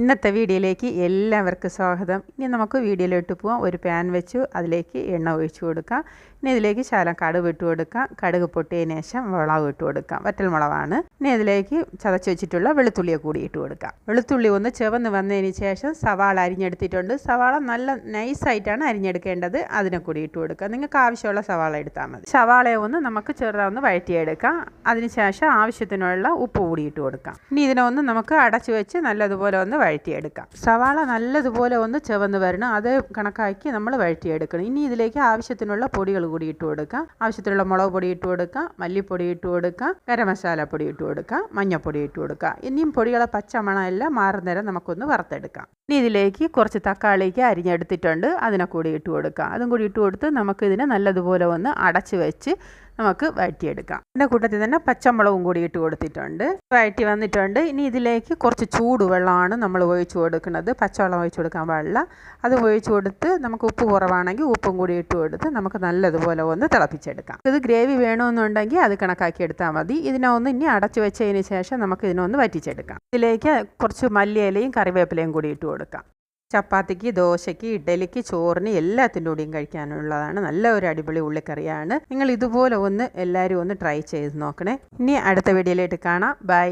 ഇന്നത്തെ വീഡിയോയിലേക്ക് എല്ലാവർക്കും സ്വാഗതം. ഇനി നമുക്ക് വീഡിയോയിലോട്ട് പോവാം. ഒരു പാൻ വെച്ചു അതിലേക്ക് എണ്ണ ഒഴിച്ചു കൊടുക്കാം. ഇനി ഇതിലേക്ക് ശാലം കടുക് ഇട്ട് കൊടുക്കാം. കടുക് പൊട്ടിയതിന് ശേഷം മുളക് ഇട്ട് കൊടുക്കാം. വറ്റൽ മുളകാണ്. ഇനി ഇതിലേക്ക് ചതച്ച് വെച്ചിട്ടുള്ള വെളുത്തുള്ളിയെ കൂടി ഇട്ട് കൊടുക്കാം. വെളുത്തുള്ളി ഒന്ന് ചുവന്ന് വന്നതിന് ശേഷം സവാള അരിഞ്ഞെടുത്തിട്ടുണ്ട്. സവാള നല്ല നൈസായിട്ടാണ് അരിഞ്ഞെടുക്കേണ്ടത്. അതിനെ കൂടി ഇട്ട് കൊടുക്കാം. നിങ്ങൾക്ക് ആവശ്യമുള്ള സവാള എടുത്താൽ മതി. സവാളയെ ഒന്ന് നമുക്ക് ചെറുതാന്ന് വഴറ്റിയെടുക്കാം. അതിനുശേഷം ആവശ്യത്തിനുള്ള ഉപ്പ് കൂടി ഇട്ട് കൊടുക്കാം. ഇനി ഇതിനെ ഒന്ന് നമുക്ക് അടച്ചു വെച്ച് നല്ലതുപോലെ ഒന്ന് വഴറ്റിയെടുക്കാം. സവാള നല്ലതുപോലെ ഒന്ന് ചെവന്ന് വരണം. അത് കണക്കാക്കി നമ്മൾ വഴറ്റിയെടുക്കണം. ഇനി ഇതിലേക്ക് ആവശ്യത്തിനുള്ള പൊടികൾ കൂടി ഇട്ട് കൊടുക്കാം. ആവശ്യത്തിനുള്ള മുളക് പൊടി ഇട്ട് കൊടുക്കാം. മല്ലിപ്പൊടി ഇട്ട് കൊടുക്കാം. ഗരം മസാല പൊടി ഇട്ട് കൊടുക്കാം. മഞ്ഞൾപ്പൊടി ഇട്ട് കൊടുക്കാം. ഇനിയും പൊടികളെ പച്ചമണമെല്ലാം മാറുന്നേരം നമുക്കൊന്ന് വറുത്തെടുക്കാം. ഇനി ഇതിലേക്ക് കുറച്ച് തക്കാളിക്ക് അരിഞ്ഞെടുത്തിട്ടുണ്ട്. അതിനെ കൂടി ഇട്ട് കൊടുക്കാം. അതും കൂടി ഇട്ട് കൊടുത്ത് നമുക്കിതിനെ നല്ലതുപോലെ ഒന്ന് അടച്ച് വെച്ച് നമുക്ക് വഴറ്റിയെടുക്കാം. എന്റെ കൂട്ടത്തിൽ തന്നെ പച്ചമുളകും കൂടി ഇട്ട് കൊടുത്തിട്ടുണ്ട്. വഴറ്റി വന്നിട്ടുണ്ട്. ഇനി ഇതിലേക്ക് കുറച്ച് ചൂടുവെള്ളമാണ് നമ്മൾ ഒഴിച്ച് കൊടുക്കുന്നത്. പച്ചവെള്ളം ഒഴിച്ചു കൊടുക്കാൻ വെള്ളം അത് ഒഴിച്ചു കൊടുത്ത് നമുക്ക് ഉപ്പ് കുറവാണെങ്കിൽ ഉപ്പും കൂടി ഇട്ട് കൊടുത്ത് നമുക്ക് നല്ലതുപോലെ ഒന്ന് തിളപ്പിച്ചെടുക്കാം. ഇത് ഗ്രേവി വേണമെന്നുണ്ടെങ്കിൽ അത് കണക്കാക്കി എടുത്താൽ മതി. ഇതിനെ ഒന്ന് ഇനി അടച്ചു വെച്ചതിന് ശേഷം നമുക്ക് ഇതിനൊന്ന് വറ്റിച്ചെടുക്കാം. ഇതിലേക്ക് കുറച്ച് മല്ലിയിലയും കറിവേപ്പിലയും കൂടി ഇട്ട് കൊടുക്കാം. ചപ്പാത്തിക്ക് ദോശയ്ക്ക് ഇഡലിക്ക് ചോറിന് എല്ലാത്തിന്റെ കൂടെയും കഴിക്കാനുള്ളതാണ് നല്ല ഒരു അടിപൊളി ഉള്ളിക്കറിയാണ്. നിങ്ങൾ ഇതുപോലെ ഒന്ന് എല്ലാവരും ഒന്ന് ട്രൈ ചെയ്ത് നോക്കണേ. ഇനി അടുത്ത വീഡിയോയിലേക്ക് കാണാം. ബൈ.